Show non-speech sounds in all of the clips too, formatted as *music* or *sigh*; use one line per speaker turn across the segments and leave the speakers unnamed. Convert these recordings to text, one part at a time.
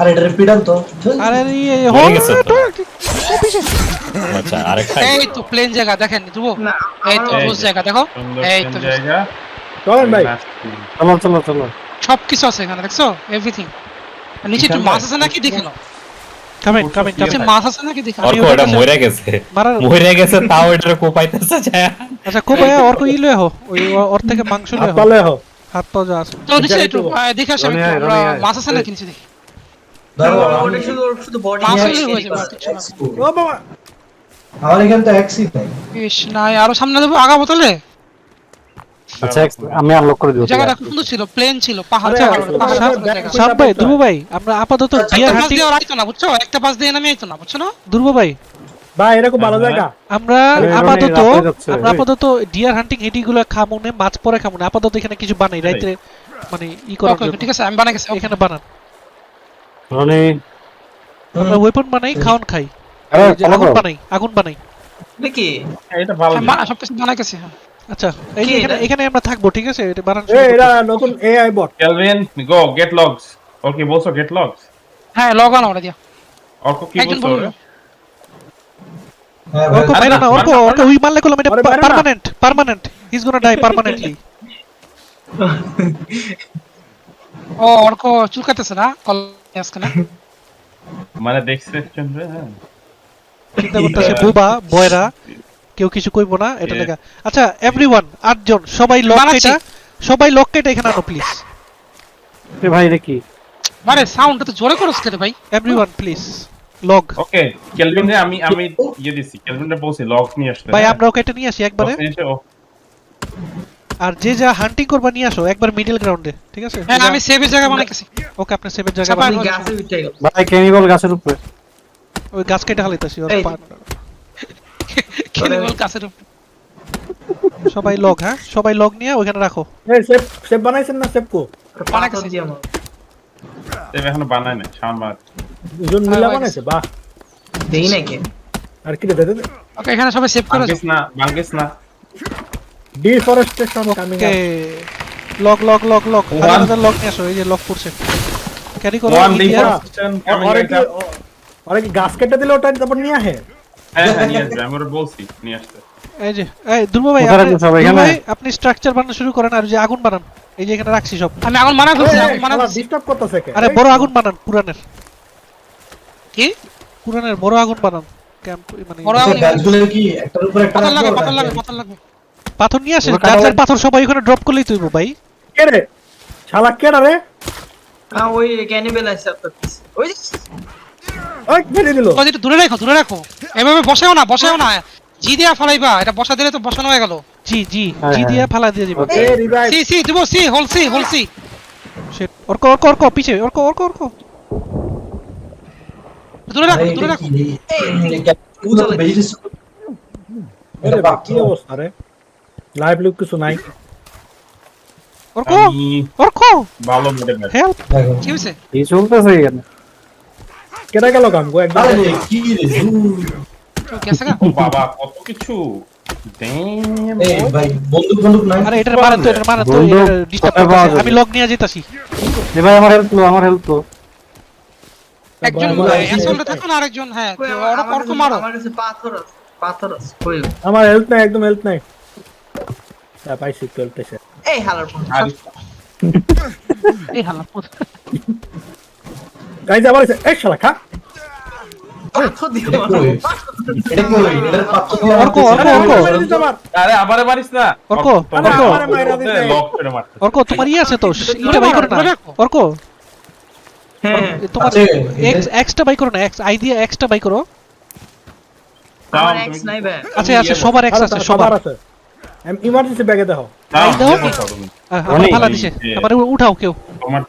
আরে এটা তো
আরে হল
তো। আচ্ছা আরেকটা
এই তো প্লেন জায়গা দেখেন ধ্রুব। এই তো জায়গা দেখো। এই তো
জায়গা।
চলেন ভাই।
চলো চলো চলো।
সবকিছু আছে এখানে দেখছ? এভরিথিং নিচে একটু মাছ আছে নাকি? দেখে নাও।
কামেন কামেন
মাছ আছে নাকি? দেখে
ওটা মরে গেছে। মরে গেছে তাও এটার কোপাইতেছে যায়
আচ্ছা কো ভাই ওর কো ইলে হো। ওই ওর থেকে মাংস লয়ে হো। হাত যা আছে।
তো নিচে একটু দেখে আসো। মাছ আছে নাকি নিচে দেখি।
আমার এখানে তো এক্সই নাই।
ইস নাই আরও সামনে দেবো আগাবো তাহলে
আচ্ছা আমি আনলক করে দিব।
জায়গাটা খুব সুন্দর ছিল প্লেন ছিল পাহাড়
আরে,
পাহাড়,
আরে,
পাহাড়,
আরে,
পাহাড়
দেখ-
জায়গা।
সাব ভাই ধ্রুব ভাই আমরা আপাতত
আচ্ছা,
আইতো না বুঝছ? একটা পাশ দিয়ে নামে আইতো না বুঝছ না?
ধ্রুব ভাই।
ভাই এরকম ভালো
হ্যাঁ,
জায়গা?
আমরা আপাতত
রাত হয়ে
আমরা আপাতত ডিয়ার হান্টিং হেডি গুলো খামুনে মাছ পরে খামুনে আপাতত এখানে কিছু বানাই রাইতে মানে ই জন্য।
ঠিক আছে আমি বানাই
এখানে বানান।
রনি
ওয়েপন বানাই খাওন খাই। আগুন বানাই আগুন বানাই।
নাকি
এটা ভালো
বানা- সবকিছু বানাই গেছি হ্যাঁ।
আচ্ছা এই এখানে এখানে আমরা থাকব ঠিক আছে? এটা বানান
এ এরা নতুন AI bot
Kelvin go get logs okay বলছো গেট লগস
হ্যাঁ লগ আনো ওটা দিয়া।
অর্ক কি বলছো
হ্যাঁ ভাই
না,
উই মারলে এটা। Permanent permanent he is gonna die permanently
ও অর্ক চুলকাতেছে না? কল আজকে না
মানে দেখছে চন্দ্র হ্যাঁ।
চিন্তা করতেছে বুবা বয়রা কেউ কিছু কইবো না এটা. লেখা। আচ্ছা এভরিওয়ান আটজন সবাই লক। এটা সবাই লক এটা এখানে আনো প্লিজ ভাই দেখি
মানে সাউন্ডটা তো জোরে করছ কেন ভাই।
Everyone please log
okay Kelvin রে আমি আমি ইয়ে দিছি কেলভিন রে বলছি লগ নিয়ে আসতে।
ভাই? আমরা ওকে এটা নিয়ে আসি একবারে।
ও,
আর যে যা হান্টিং করবা নিয়ে আসো একবার মিডল গ্রাউন্ডে ঠিক আছে?
হ্যাঁ আমি সেভের জায়গা বানাই গেছি
ওকে আপনার সেভের জায়গা।
আমি গাছে উঠে গেল
ভাই কেমিবল গাছের উপরে। ওই গাছ কেটে হালাইতাছি ওর
কেনিবল কাছের উপর।
সবাই লগ হ্যাঁ? সবাই লগ নিয়ে ওখানে রাখো।
এই সেপ সেপ বানাইছেন না সেপ কো?
বানাই গেছি।
দিয়ে আমার।
তেমন এখনও বানায় নাই সামবার
দুজন মিলে
হ্যাঁ,
বানাইছে? বাহ।
দেই নাকি
আর কি দে দে
ওকে এখানে সবাই সেভ করে
না বাঙ্গিস না।
Deforestation coming
log log log log
One.
হাজার হাজার নিয়ে আসো এই যে লগ করছে। ক্যারি করো
ওয়ান ডিফরেস্টেশন কামিং
আরে কি আরে কি গাছ কেটে দিলে ওটা তারপর নিয়ে আহে?
হ্যাঁ হ্যাঁ নিয়ে আসবে আমি বলছি নিয়ে আসতে
এই যে এই ধ্রুব ভাই আপনি আপনি স্ট্রাকচার বানানো শুরু করেন আর যে আগুন বানান এই যে এখানে রাখছি সব।
আমি আগুন মানা করছি আগুন মানা
ডিস্টার্ব করতেছে কে?
আরে বড় আগুন বানান পুরানের।
কি?
পুরানের বড় আগুন বানান। ক্যাম্প মানে
বড়
আচ্ছা,
আগুন
কি একটার উপর একটা
লাগবে
রাখব?
পাথর লাগবে
নাকি?
পাথর
নিয়ে আসেন যার পাথর সবাই ওখানে ড্রপ করলেই তুইব ভাই
কে রে শালা কে রে
হ্যাঁ ওই ক্যানিবেল আছে আপনার ওই
ওই মেরে দিল
ওই একটু দূরে রাখো দূরে রাখো এভাবে বসেও না বসেও না জি দিয়া ফলাইবা এটা বসা দিলে তো বসানো হয়ে গেল
জি জি জি দিয়া ফালা দিয়ে দিব
এ
সি সি দিব সি হোল সি হোল সি
Shit. অর্ক অর্ক অর্ক পিছে অর্ক অর্ক অর্ক
দূরে রাখো দূরে রাখো
কি? এই বেশি কিছু-
আরে
এটা
বাপ কি অবস্থা রে লাইভ লুক কিছু নাই।
অর্ক অর্ক!
ভালো না
হেল্প
কি হয়েছে
এই চলতেছে এখানে। কেটে গেল কাম গো? একদম
আরে কি রে।
গেছে গা? *laughs*
বাবা কত কিছু। Damn,
এই ভাই বন্দুক বন্দুক নাই?
আরে এটার মারান তো এটার মারান তো ডিস্টার্ব
কোথায়
আমি লগ নিয়ে যেতাছি।
ভাই আমার হেল্প আমার হেল্প
একজন অ্যাসল্টে থাকো না আরেকজন হ্যাঁ ওরা
আমার
মারো।
আমার কাছে পাথর আছে পাথর আছে কই
আমার হেল্প নাই একদম হেল্প নাই। পাইছি
এই হালার ফোন *laughs*
গাইজ আবার এই শালা খা।
তোমার
অর্ক।
লক
আরে মাইরা
করতে,
দিতে।
লক করে মারতে
অর্ক তোমার ইয়ে আছে তো। এটা বাই করো না। অর্ক।
হ্যাঁ।
তোমার। এক্স এক্সটা বাই করো না। এক্স আই দিয়ে এক্সটা বাই করো। আছে আছে সবার এক্স আছে সবার।
আছে। ইমার্জেন্সি ব্যাগে দেখো
দাও।
ফালা দিছে।
এই-
আমার উঠাও কেউ।
তোমার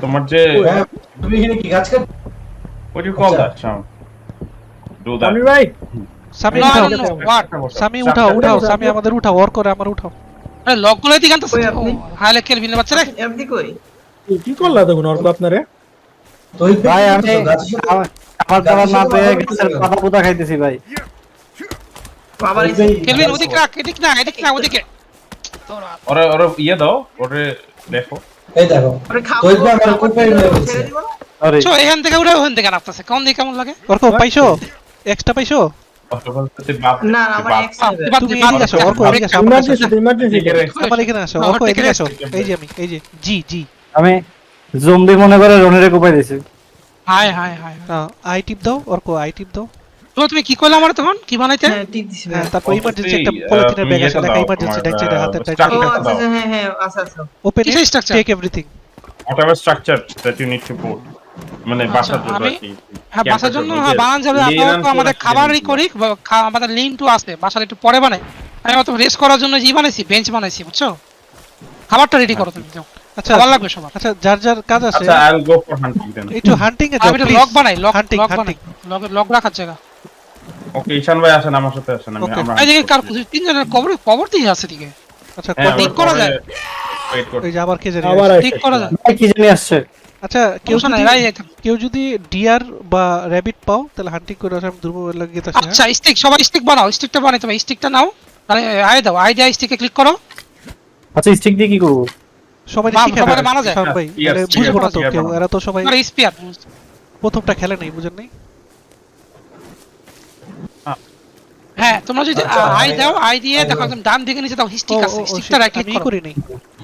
তোমার যে
হ্যাঁ, তুমি এখানে কি গাছ কাট
what do you call that Sham? do that.
আমি ভাই।
সামি উঠাও? সামি উঠাও উঠাও। সামি আমাদের উঠাও ওর করে আমার উঠাও।
আরে লকগুলো দিকে আনতেছে
কই আপনি?
হাইলে কেলভিনের বাচ্চা রে
এমনি কই?
কি করলা তখন অর্ক আপনারে?
ভাই আমি আমার খাবার না পেয়ে গাছের পাতা পুতা খাইতেছি ভাই।
আবার
কেলভিন ওদিকে রাখ এদিক না এদিক না ওদিকে।
ওরে ওরে ইয়ে দাও ওরে দেখো।
এই দেখো
আরে খাব
তৈরি আমার কোপাই
দিলে
মেরে বলছে।
ছেড়ে দিব না?
চো এখান থেকে উড়ে ওখান থেকে নামতেছে কোন দিকে কেমন লাগে?
অর্ক পাইছো? এক্সট্রা পাইছো?
অক্টোপাস হচ্ছে বাপ
না না আমার
বাপ।
এক সেভেন।
এবার
তুমি
তুমি
এদিকে আসো অর্ক এদিকে আসো
ইমার্জেন্সি ইমার্জেন্সি
এদিকে
এখানে আসো
আমার
এদিকে আসো। এই যে আমি এই যে জি জি।
আমি জম্বি মনে করে রনিরে কোপাই দিছি
হাই হাই হাই
আই টিপ দাও অর্ক আই টিপ দাও।
তো তুমি কি করলে আমার তখন? কি বানাইতে?
হ্যাঁ
হ্যাঁ, তারপর ইমার্জেন্সি একটা পলিথিনের ব্যাগ আছে লেখা ইমার্জেন্সি
তোমার,
লেখছে হাতে
আচ্ছা। আচ্ছা, হ্যাঁ হ্যাঁ আচ্ছা আচ্ছা
open
structure?
Take everything
whatever structure that you need to put মানে বাসার জন্য
হ্যাঁ বাসার জন্য হ্যাঁ বানান যাবে আপাতত
and
আমাদের খাবারই করি আমাদের লিন টু আছে বাসার একটু পরে বানাই। আমি অত রেস্ট করার জন্য জি বানাইছি বেঞ্চ বানাইছি বুঝছ? খাবারটা রেডি করো তুমি
আচ্ছা
খাবার লাগবে সবার।
আচ্ছা যার যার কাজ আছে
আচ্ছা I'll go for hunting then
একটু হান্টিং এ যাও
আমি লক বানাই লক
হান্টিং
লক বানাই। লক লক রাখার জায়গা।
ওকে ঈশান ভাই আসেন আমার সাথে আসেন আমি আমরা
এই দিকে কার তিনজনের কবর কবর দিয়ে আছে দিকে
আচ্ছা
হ্যাঁ,
কত-
ঠিক করা যায়।
ওয়েট করো
এই যে আবার কে জানি
আবার
ঠিক করা যায়।
ভাই কি জানি আসছে?
আচ্ছা কেউ যদি কেউ যদি ডিয়ার বা র্যাবিট পাও তাহলে হান্টিং করে আসে আমি দুর্বল লাগে গেতে
আচ্ছা স্টিক সবাই স্টিক বানাও স্টিকটা বানাইতে হবে। স্টিকটা নাও তাহলে আয় দাও আই দিয়ে স্টিকে ক্লিক করো।
আচ্ছা স্টিক দিয়ে কি করব?
সবাই শিখে
সবাই। মানা যায়।
ভাই এরা বুঝব না তো কেউ। এরা তো সবাই
তোমার স্পিয়ার
প্রথমটা খেলে নেই বুঝেন নাই?
হ্যাঁ তোমরা যদি
আচ্ছা,
আই দাও আই দিয়ে দেখো একদম ডান দিকে নিচে দাও স্টিক আছে স্টিকটা রাইট ক্লিক করো
করি। নাই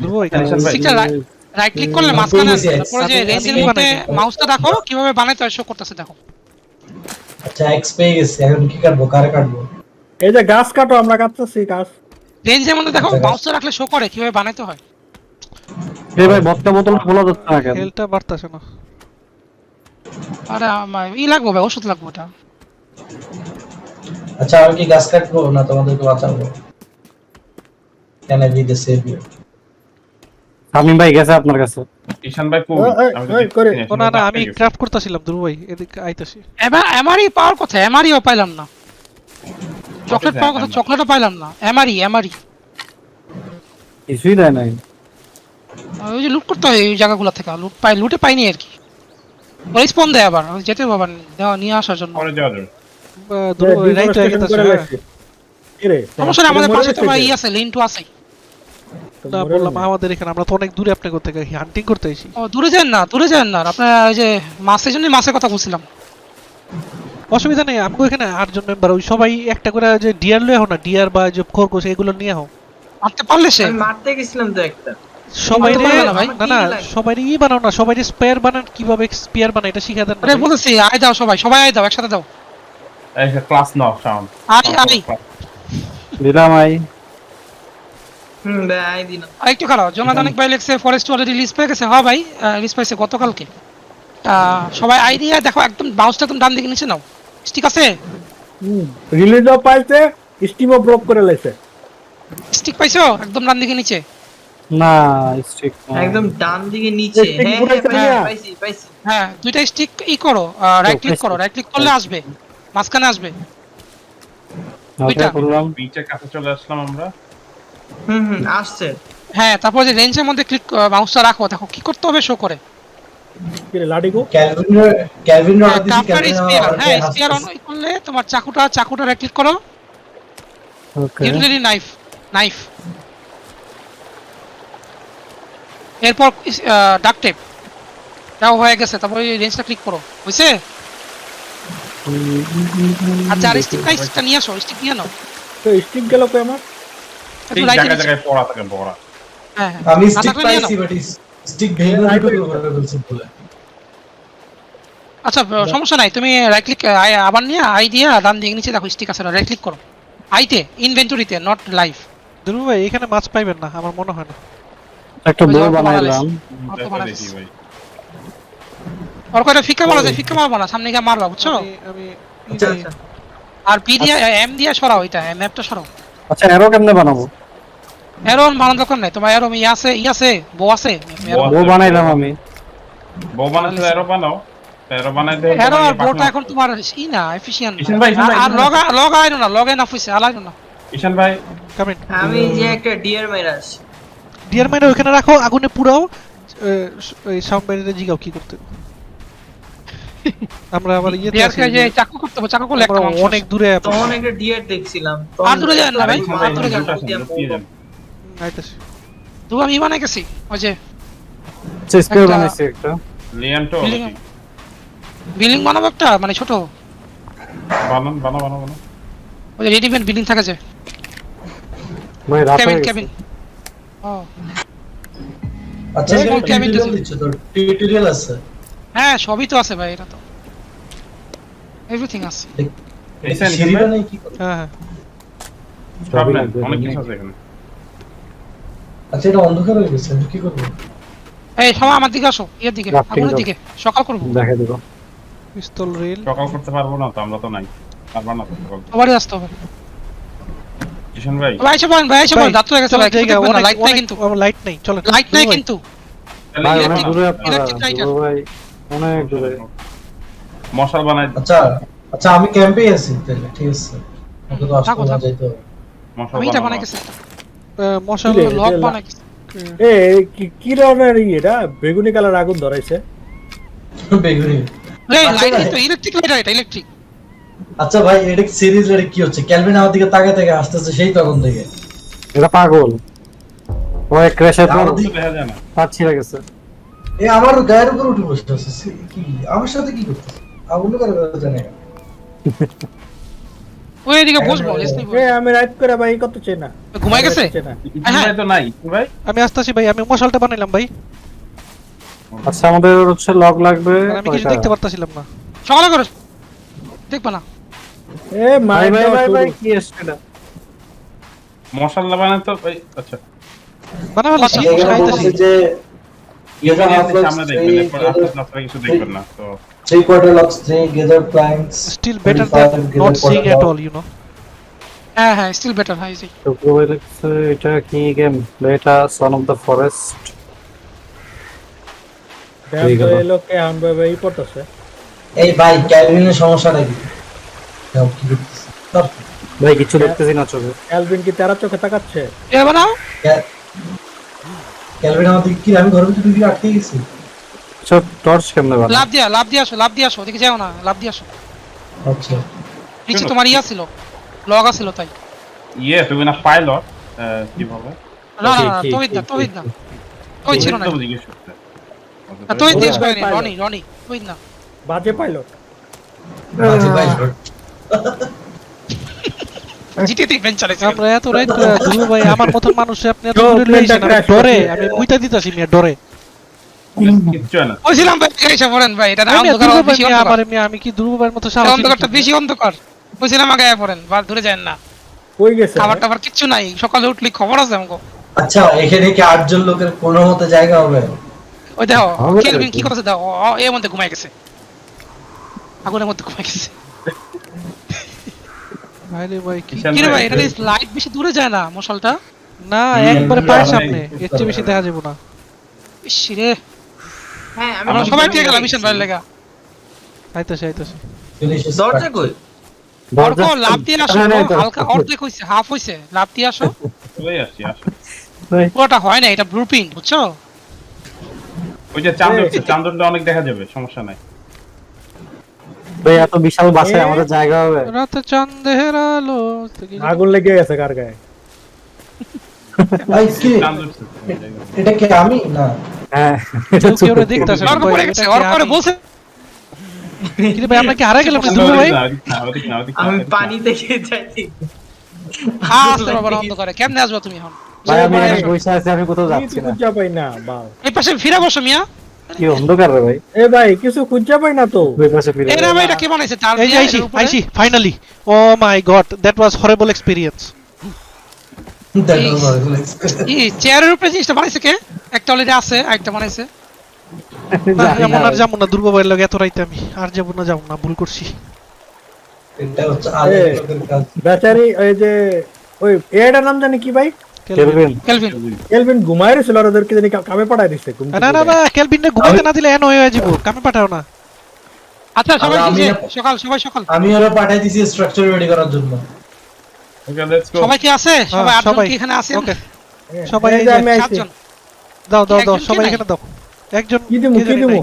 ধ্রুব এখানে।
স্টিকটা রাইট ক্লিক করলে মাঝখানে আছে তারপরে যে রেঞ্জের মধ্যে মাউসটা দেখো কীভাবে বানাইতে হয় শো করতেছে দেখো।
আচ্ছা এক্স পেয়ে গেছি এখন কি কাটবো কারে কাটবো?
এই যে গাছ কাটো আমরা কাটতেছি গাছ।
রেঞ্জের মধ্যে দেখো
আচ্ছা,
মাউসটা রাখলে শো করে কীভাবে বানাইতে হয়।
এই ভাই ভটকা বোতল খোলা যাচ্ছে না কেন?
হেলটা বাড়তাছে না।
আরে আমার ই লাগবে ভাই ওষুধ লাগবে ওটা।
আচ্ছা আমি কি গাছ কাটবো না তোমাদেরকে বাঁচাবো? I be the saviour
Shamim ভাই গেছে আপনার কাছে।
ঈশান ভাই কই?
ওই, ওই,
আমি
করে।
না না আমি ক্রাফট করতেছিলাম ধ্রুব ভাই এদিকে আইতাছি।
এবার এমআরই পাওয়ার কথা এমআরইও পাইলাম না। চকলেট পাওয়ার কথা চকলেটও পাইলাম না এমআরই এমআরই।
কিছুই দেয় নাই।
ওই যে লুট করতে হয় এই জায়গাগুলো থেকে লুট পাই লুটে পাইনি আর কি। রেসপন্ড দেয় আবার ওই যেতে বাবা নিয়ে আসার জন্য।
পরে যাওয়া
হয়ে গেছে হ্যাঁ।
কিরে
সমস্যা নেই আমাদের পাশে তো
গেছে
ভাই
যে?
ই আছে লিন্টু আছে।
না বললাম আমাদের এখানে আমরা তো অনেক দূরে আপনার থেকে হান্টিং করতে আইছি
ও দূরে যান না দূরে যান না। আপনার ওই যে মাছের জন্য মাছের কথা বলছিলাম।
অসুবিধা নেই আমগো এখানে আটজন মেম্বার ওই সবাই একটা করে যে ডিয়ার লয়ে হও না? ডিয়ার বা যে খরগোশ এগুলো নিয়ে হও
মারতে পারলে সে।
মারতে গেছিলাম তো একটা।
সবাই
না
না না সবাই ই বানাও না সবাই স্পেয়ার বানান কীভাবে স্পেয়ার বানায় এটা শিখা দেন
আরে বলেছি আয় দাও সবাই সবাই আয় দাও একসাথে দাও
ক্লাস নাও শাওন
আই আই।
দিলাম আই
হুম ভাই আই দিলাম
আর একটু খারাপ জোনাথন অনেক ভাই। লেখছে ফরেস্ট অলরেডি রিলিজ পেয়ে গেছে? হ্যাঁ ভাই রিলিজ পাইছে গতকালকে। আহ, সবাই আইডিয়া দেখো একদম বাউন্সটা একদম ডান দিকে নিচে নাও। ঠিক আছে?
রিলিজও পাইছে স্টিমও ব্লক করে লাইছে।
স্টিক পাইছো? একদম ডান দিকে নিচে।
না স্টিক
একদম ডান দিকে নিচে।
Stick
হ্যাঁ হ্যাঁ
না?
পাইছি পাইছি।
হ্যাঁ দুইটা স্টিক ই করো রাইট ক্লিক করো রাইট ক্লিক করলে আসবে। মাঝখানে আসবে। ওইটা।
কাছে চলে আসলাম আমরা।
হুম হুম আসছে।
হ্যাঁ তারপর যে রেঞ্জের মধ্যে ক্লিক মাউসটা রাখো দেখো কি করতে হবে শো করে। হ্যাঁ করলে তোমার চাকুটা চাকুটা ক্লিক করো। ইউটিলিটি নাইফ নাইফ এরপর ডাক টেপ তাও হয়ে গেছে তারপর ওই রেঞ্জটা ক্লিক করো। বুঝছে আর স্টিক নাই স্টিকটা নিয়ে আসো স্টিক নিয়ে নাও
তো স্টিক গেল কই আমার?
জায়গায় জায়গায় পড়া থাকে পড়া।
হ্যাঁ হ্যাঁ।
আমি স্টিক পাইছি বাট স্টিক ভেঙে. করে। ফেলছি বলে
আচ্ছা সমস্যা নাই তুমি রাইট ক্লিক আবার নিয়ে আই দিয়ে ডান দিকে নিচে দেখো স্টিক আছে রাইট ক্লিক করো। আইতে ইনভেন্টরিতে নট লাইভ
ধ্রুব ভাই এখানে মাছ পাইবেন না আমার মনে হয় না।
একটা
অল্প
বানাইলাম।
ওর কয়টা ফিক্কা মারা যায় ফিক্কা মারবো না সামনে গিয়ে মারবা বুঝছ?
আমি আমি
আচ্ছা আচ্ছা।
আর পি দিয়ে এম দিয়ে সরাও এটা ম্যাপটা সরাও।
আচ্ছা এরো কেমনে বানাবো?
এরোন বানানোর দরকার নাই তোমার এরোম ই আছে ই আছে বউ আছে।
বউ
বানাইলাম আমি।
বউ বানাইতে এরো বানাও। এরো বানাইতে
এরো আর বউটা এখন তোমার ই না এফিশিয়েন্ট আর লগ লগ আইনো না লগ ইন অফিসে আলাইনো না।
ঈশান ভাই।
কামিন
আমি যে একটা ডিয়ার মাইরা আসি
ডিয়ার মাইনে ওখানে রাখো আগুনে পুরাও এই সাউন্ড বাইরে জিগাও কি করতে। আমরা আবার ইয়েতে
ডিয়ার
আছি,
যে চাকু করতে হবে চাকু করলে একটা মাংস।
অনেক দূরে
তখন একটা ডিয়ার দেখছিলাম।
আর দূরে যান না ভাই আর দূরে
যান।
আইতাছি।
দু আমি বানাই গেছি ওই যে
আচ্ছা বানাইছি একটা।
লিয়ান্টো
বিল্ডিং বিল্ডিং বানাবো একটা মানে ছোট।
বানান বানা বানা বানা
ওই যে রেডিমেড বিল্ডিং থাকে যে।
ভাই রাত
ক্যাবিন ও।
আচ্ছা দিচ্ছে তো টিউটোরিয়াল আছে?
হ্যাঁ সবই তো আছে ভাই এটা তো। এভরিথিং আছে।
সিঁড়িটা নেই কি
হ্যাঁ হ্যাঁ।
অনেক। কিছু আছে এখানে।
আচ্ছা এটা অন্ধকার হয়ে গেছে কি করব?
এই সবাই আমার দিকে আসো এর দিকে
job.
দিকে সকাল করব।
দেখে দিব।
পিস্তল রিল।
সকাল করতে পারব না তো আমরা তো নাই। পারব না তো সকাল
সবারই আসতে হবে।
কিষণ ভাই।
ভাই এসে ভাই এসে রাত হয়ে গেছে লাইট নাই কিন্তু।
লাইট নেই চলো
লাইট নাই কিন্তু।
ভাই অনেক দূরে আপনারা
electric light
দুলো ভাই। অনেক দূরে।
মশাল বানাই
আচ্ছা আচ্ছা আমি ক্যাম্পে আছি তাহলে ঠিক আছে। আমাকে তো আসতে না যাইতে হবে।
আমি এটা
বানাবো।
মশাল
লক
এটা এ কি কি এটা? বেগুনি কালার আগুন ধরাইছে।
বেগুনি। আচ্ছা, ভাই।
এটা
আচ্ছা ভাই এটা সিরিজ এটা কি হচ্ছে? ক্যালভিন আমার দিকে তাকে তাকে আসতেছে সেই তখন থেকে।
এটা পাগল। ওই ক্র্যাশের পর
আমার
কিছু দেখা
পাঁচ ছিঁড়ে গেছে।
এ আমার গায়ের উপর উঠে বসে আছে কি? আমার সাথে কি করতেছে? আগুন করে জানে
ওই এদিকে বসবো
হ্যাঁ,
রেস্ট
এ আমি রাইট করে ভাই কত চেনা?
ঘুমাই গেছে?
চেনা
তো নাই ভাই?
আমি আসতেছি ভাই আমি মশালটা বানাইলাম ভাই।
আচ্ছা আমাদের হচ্ছে লগ লাগবে
আমি কিছু দেখতে পারতাছিলাম না।
সকালে করো। দেখবা না।
এ মাই
ভাই
ভাই
ভাই ভাই
ভাই
কি এসছে এটা?
মশাল্লা বানাই তো ওই আচ্ছা।
বানা ফেলছি মশাল আইতাছি
যে
ইয়ে
Gather half
সামনে
logs,
দেখবেন
three,
এরপর
gather-
আস্তে আস্তে কিছু দেখবেন না তো
three quarter logs, three gather planks.
Still better
25
than
gather
not seeing
quarter
at
log.
All you know
হ্যাঁ হ্যাঁ স্টিল বেটার হাই জি
তো ভাই লিখছে এটা কি গেম এটা সন অফ দ্য ফরেস্ট
দেখো
ঠিক
তো
আছে।
এই লোক কে আন ভাই ভাই পড়তেছে
এই ভাই ক্যালভিনের সমস্যাটা কি দেখো কি করতেছে। ধর,
ভাই কিছু দেখতেছি না চোখে।
অ্যালবিন কি তেরা চোখে তাকাচ্ছে?
এ বানাও।
ক্যালভিন আমার দিকে কি? আমি ঘরের ভিতরে দিকে আটকে গেছি।
সব টর্চ কেমনে বানা
লাভ দিয়া লাভ দিয়ে আসো লাভ দিয়ে আসো ওদিকে যাও না লাভ দিয়ে আসো।
আচ্ছা।
নিচে তোমার ইয়া ছিল লগ আছিল তাই।
ইয়ে তুমি না পাইলট কীভাবে?
না না
কি,
না তহিদ না
কি,
তহিদ
কি,
না তহিদ ছিল না
তো জিজ্ঞেস করতে
না, তহিদ
ওরা
জিজ্ঞেস করেনি
pilot।
রনি রনি তহিদ না।
বাজে পাইলট
বাজে ভাই
জিটিতে ইভেন্ট চালাইছে
আমরা এত রাইট করে ভাই আমার মতন মানুষ আপনি এত দূরে লইছেন আমি ডরে আমি মুইতা দিতাছি মিয়া ডরে।
কিচ্ছু না।
বলছিলাম ভাই এসে পড়েন ভাই এটা অন্ধকার বেশি অন্ধকার।
আমার মিয়া আমি কি দুলু ভাইয়ের মতো সাহস
অন্ধকারটা বেশি অন্ধকার। বলছিলাম আগে পড়েন বা দূরে যান না।
কই গেছে?
খাবার টাবার কিচ্ছু নাই সকালে উঠলি খবর আছে আমাকে।
আচ্ছা এখানে কি আটজন লোকের কোনো মতে জায়গা হবে?
ওই দেখো কেলভিন? কি করছে দেখো এর মধ্যে ঘুমাই গেছে। আগুনের মধ্যে ঘুমাই গেছে।
ভাইরে ভাই কি
কি রে ভাই এটা লাইট বেশি দূরে যায় না মশালটা?
না একবারে পায়ের সামনে এর চেয়ে বেশি দেখা যাবে না।
ইস রে।
হ্যাঁ আমি
আমরা সবাই ঠিক গেলাম মিশন। বাইরে লেগা।
আইতাছে আইতাছে।
দরজা কই
অর্ক লাভ দিয়ে আসো
হ্যাঁ,
হালকা অর্ধেক হইছে হাফ হইছে লাভ দিয়ে আসো। পুরোটা হয় না এটা ব্লুপ্রিন্ট বুঝছ?
ওই যে চাঁদ উঠছে অনেক দেখা যাবে সমস্যা নাই।
ভাই এত বিশাল বাসে
এ?
আমাদের জায়গা হবে।
রাতে চাঁদের আলো
আগুন লেগে গেছে কার গায়ে?
ভাই, কি? এটা কি আমি? না।
হ্যাঁ।
ওরে দেখতাছে
পড়ে
এটা
গেছে
কি? কি ভাই আমরা কি হারা গেলাম দুলু ভাই?
আমি পানি থেকে
অন্ধকারে কেমনে আসব তুমি এখন?
ভাই আমি বসে আছি আমি কোথাও যাচ্ছি না।
পাই না
এই পাশে ফিরে বসো মিয়া।
কি অন্ধকার রে ভাই?
এ ভাই কিছু খুঁজা পাই না তো।
ওই পাশে ফিরে।
এই রে ভাই এটা কে বানাইছে? তার
এই আইছি আইছি finally oh my god that was horrible experience.
এই চেয়ারের উপরে জিনিসটা বানাইছে কে? একটা অলরেডি আছে আরেকটা বানাইছে।
জানি
এমন
না
আর যাব না দুর্গা ভাইয়ের লগে এত রাইতে আমি আর যাব না যাব না ভুল করছি।
এটা হচ্ছে।
বেচারি ওই যে ওই এটার নাম জানি কি ভাই?
কেলভিন
কেলভিন
এলবিন রেছিল আর ওদেরকে জানি কামে পাঠাই দিচ্ছে ঘুম
না না
থেকে।
না কেলভিন না দিলে এন হয়ে যাব কামে পাঠাও না।
আচ্ছা সবাই সকাল সবাই সকাল।
আমি ওরা পাঠিয়ে দিছি স্ট্রাকচার রেডি করার জন্য।
Okay, let's go.
সবাই কি আছে? সবাই আটজন কি এখানে আছে?
ওকে সবাই
এই
এই
যে
যে
আমি আইছি।
সাতজন
দাও দাও দাও সবাই এখানে দাও। একজন
কি দিমু
কি
দিমু?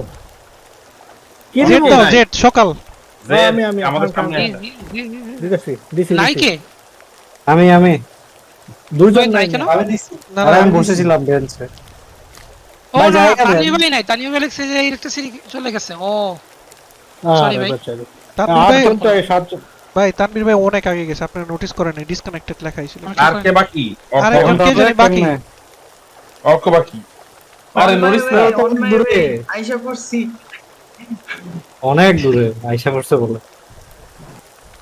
কি দিমু?
জেট সকাল।
আমি আমি
আমাদের সামনে
কাম- দিছি
নাই
আমি আমি।
দুজন
নাই
নাই
কেন?
আমি
বসেছিলাম বেঞ্চে
ও না তানিও ভাই নাই তানিও ভাই লিখছে যে ইলেকট্রিসিটি চলে গেছে ও। Sorry ভাই।
ভাই
আটজন তো এই সাতজন?
ভাই তানভীর ভাই অনেক আগে গেছে আপনারা নোটিস করেন ডিসকানেক্টেড লেখা ছিল
আর কে বাকি?
আরে কে জানি বাকি?
অর্ক বাকি? আরে নরিস না
তো দূরে।
আইসা পড়ছি।
অনেক দূরে আইসা করছে বলে
ওই
কে
নিচে
জানি নোটস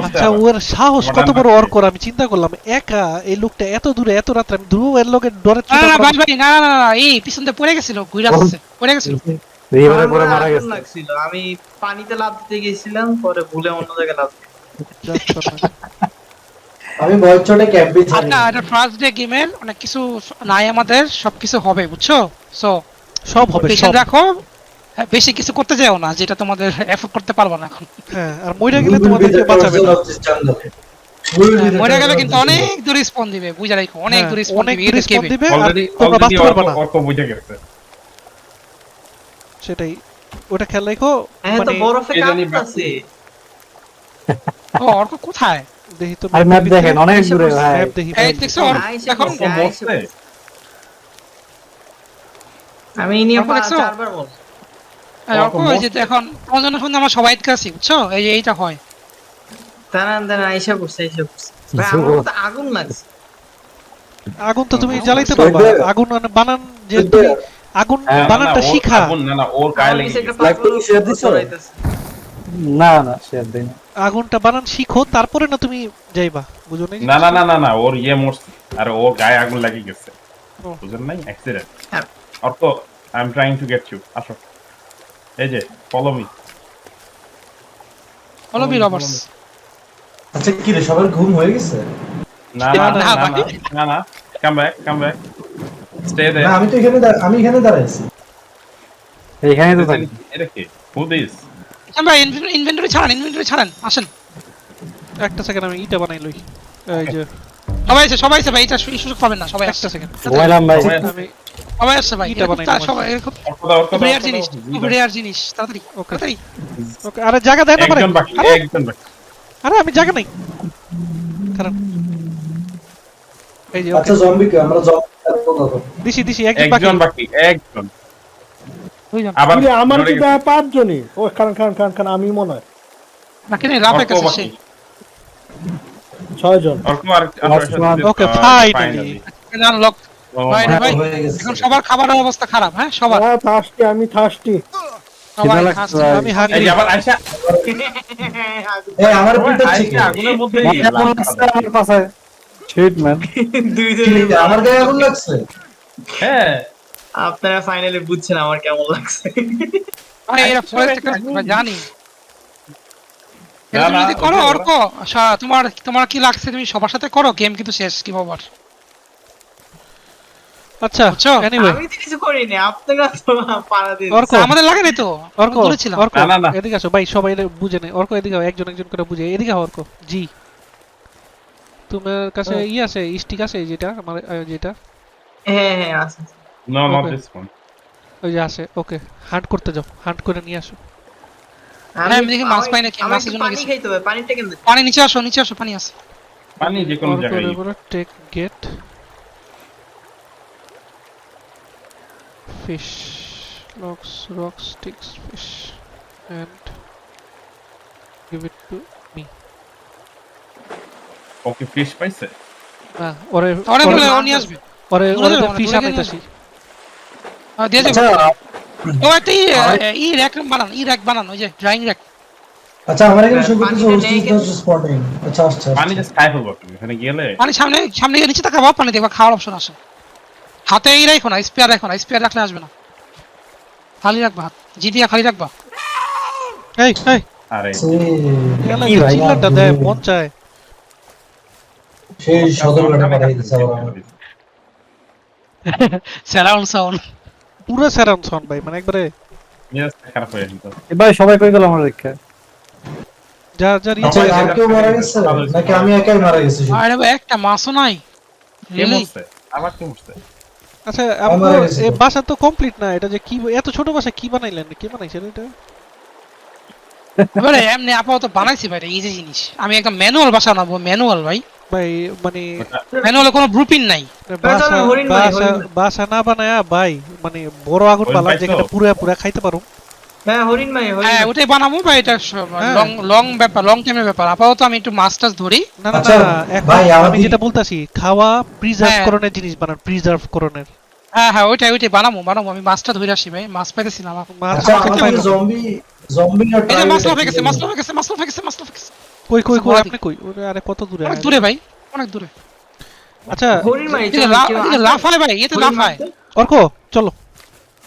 আচ্ছা ওর সাহস কত বড়
বাকি।
আমি চিন্তা করলাম একা এই লোকটা এত দূরে এত রাত্রে? আমি ধ্রুব এর লোকের ডরে
না না ভাই ভাই না না না না, এই পিছন দিয়ে পড়ে গেছিল ঘুরে আসছে পড়ে গেছিল। *laughs*
রিভারে পরে মারা গেছে।
আমি পানিতে লাফ দিতে গেছিলাম পরে ভুলে অন্য জায়গায় লাফ
আমি ভয় ক্যাম্পে ছিলাম
আচ্ছা এটা ফার্স্ট ডে গেমের অনেক কিছু নাই আমাদের সবকিছু হবে বুঝছ? সো
সব হবে সব।
রাখো বেশি কিছু করতে যাও না যেটা তোমাদের এফোর্ড করতে পারব না এখন।
হ্যাঁ আর মইরা গেলে তোমাদেরকে বাঁচাবে না।
মরে গেলে কিন্তু অনেক দূরে স্পন দিবে বুঝা রাখো অনেক
হ্যাঁ,
দূরে স্পন
অনেক
দিবে
দূরে
এটা
স্পন দিবে আর তোমরা বাঁচতে পারবে না।
অর্ক বুঝে গেছে।
সেটাই। ওটা খেয়াল রাখো
হ্যাঁ তো
মানে
বরফে কাঁপতাছে
ও অর্ক কোথায়?
দেখি তো
আর ম্যাপ দেখেন অনেক দূরে ভাই।
ম্যাপ দেখি
এই দেখছ
পড়ছে। আমি এই নিয়ে
দেখছ?
চারবার বল
এই অর্ক ওই যে এখন তোমার জন্য শুনতে আমরা সবাই আছি বুঝছ? এই যে এইটা হয়।
দাঁড়ান দাঁড়ান আইসা তো আগুন লাগছে।
আগুন তো তুমি জ্বালাইতে পারবা। আগুন মানে বানান যে তুমি আগুন
হ্যাঁ,
বানানটা শিখা।
আগুন, না না ওর গায়ে লেগে?
না না শেয়ার দেই না।
আগুনটা বানান শিখো তারপরে না তুমি যাইবা। বুঝো নাই?
না না না না না ওর ইয়ে মরছে। আর ওর গায়ে আগুন লেগে গেছে। বুঝেন নাই? অ্যাক্সিডেন্ট
হ্যাঁ।
I am trying to get you আসো। এই যে ফলো মি
হলো বি রবার্স
আচ্ছা কি রে সবার ঘুম হয়ে গেছে?
না না
না,
না না। না না come back come back stay
না
দেয়ার
আমি তো এখানে আমি এখানে দাঁড়াইছি।
এইখানেই তো থাকি।
এটা কি? হু দিস
আমরা ইনভেন্টরি ছাড়েন ইনভেন্টরি ছাড়েন আসেন।
একটা সেকেন্ড আমি ইটা বানাই লই। এই যে।
সবাই আছে সবাই আছে ভাই এটা সুযোগ পাবেন না সবাই
একটা সেকেন্ড
ভাই
আমি
সবাই আসছে ভাই এটা। সবাই এরকম রেয়ার জিনিস রেয়ার জিনিস তাড়াতাড়ি
ওকে
তাড়াতাড়ি
ওকে আরে জায়গা দেয় না পারে
একজন বাকি
আরে
একজন বাকি
আরে আমি জায়গা নাই কারণ এই যে
আচ্ছা জম্বি কে আমরা জম্বি
দিছি দিছি একজন বাকি
একজন বাকি একজন আবার
আমার কি পাঁচজনই ও কারণ কারণ কারণ কারণ আমি মনে হয়
বাকি নেই রাফের কাছে সে
ছয়জন.
আনলক ভাই ভাই এখন সবার খাবারের অবস্থা খারাপ হ্যাঁ সবার?
হ্যাঁ থার্স্টি আমি থার্স্টি *laughs*
আগুন লাগছে?
হ্যাঁ।
আপনারা ফাইনালি বুঝছেন আমার কেমন লাগছে।
জানি। তুমি যদি করো অর্ক আচ্ছা তোমার তোমার কি লাগছে তুমি সবার সাথে করো? গেম কিন্তু শেষ কি বাবার
আচ্ছা এনিওয়ে
আমি তো কিছু করিনি আপনারা তো পাড়া দিয়ে
অর্ক।
আমাদের লাগে নাই তো?
অর্ক
বলেছিলাম।
অর্ক
না, না, না।
এদিকে আসো ভাই সবাই বুঝে নেই অর্ক এদিকে একজন একজন করে বুঝে। এদিকে অর্ক। জি। তোমার কাছে ই আছে স্টিক আছে যেটা আমার যেটা?
হ্যাঁ হ্যাঁ আছে।
নো নট দিস ওয়ান
ওই যে আছে ওকে। হান্ট করতে যাও হান্ট করে নিয়ে আসো।
আমি দেখি মাছ পাই নাকি, মাছের জন্য
পানি খাইতে হবে পানিটা কেন
পানি নিচে আসো নিচে আসো পানি আছে।
পানি যে কোনো জায়গায়।
Take get fish logs rock sticks fish and give it to me
okay fish পাইছে?
ওরে
ওরে বলে ও নিয়ে আসবে।
ওরে ওরে ফিশ। আনাইতাছি
দিয়ে
আচ্ছা।
যাবে ও একটা ই ই র্যাক বানান ই র্যাক বানান ওই যে ড্রয়িং র্যাক
আচ্ছা আমার এখানে শুরু করতেছে স্পটিং আচ্ছা আচ্ছা
পানি জাস্ট খাই ফেলব তুমি এখানে গেলে।
পানি সামনে সামনে গিয়ে নিচে তাকাবো পানি দেখবা খাওয়ার অপশন আছে। হাতে এই রাখো না স্পেয়ার রাখো না স্পেয়ার রাখলে আসবে না। খালি রাখবা হাত জি দিয়া খালি রাখবা।
এই এই।
আরে।
কি ভাই?
চিল্লাটা দেয়? মন চায়।
সেই সদর ঘাটে পাঠাই দিছে
সারাউন্ড সাউন্ড
পুরো সারাউন্ড সাউন্ড ভাই মানে একবারে
খারাপ হয়ে
এবার সবাই কই গেল আমার দেখা
যা যা
কেউ মারা গেছে? নাকি আমি একাই মারা গেছি?
আরে ভাই একটা মাছও নাই।
কে মরছে?
আচ্ছা আপনার এই বাসা তো কমপ্লিট না এটা যে কি এত ছোট বাসা কি বানাইলেন? কে বানাইছেন এটা?
এবারে এমনি আপাতত বানাইছি ভাই ইজি জিনিস। আমি একটা ম্যানুয়াল বাসা বানাবো ম্যানুয়াল ভাই।
ভাই মানে
ম্যানুয়ালে কোনো গ্রুপিং নাই।
বাসা বাসা বাসা না বানায়া ভাই মানে বড় আগুন পালা
যেটা
যেখানে পুরো পুরা খাইতে পারো।
হ্যাঁ হরিণ ভাই
হ্যাঁ ওটাই বানাবো বা এটা
হ্যাঁ।
লং লং ব্যাপার লং টাইমের ব্যাপার আপাতত আমি একটু মাছ টাছ ধরি
না না
আচ্ছা,
না এখন
ভাই,
আমি যেটা বলতাছি খাওয়া প্রিজার্ভ
হ্যাঁ।
করণের জিনিস বানান প্রিজার্ভ করণের
হ্যাঁ হ্যাঁ ওইটাই ওইটাই বানাবো বানাবো আমি মাছটা ধরে আসি ভাই মাছ।
মাছ
আচ্ছা
খেতে
আমাদের
পাইলো।
জম্বি জম্বি না
মাছ লাফে গেছে মাছ লাফে গেছে মাছ লাফে গেছে মাছ লাফে গেছে
কই কই কই আপনি কই ওরে আরে কত দূরে
অনেক দূরে ভাই অনেক দূরে
আচ্ছা
হরিণ ভাই?
লাফায় ভাই এতে লাফায়?
অর্ক চলো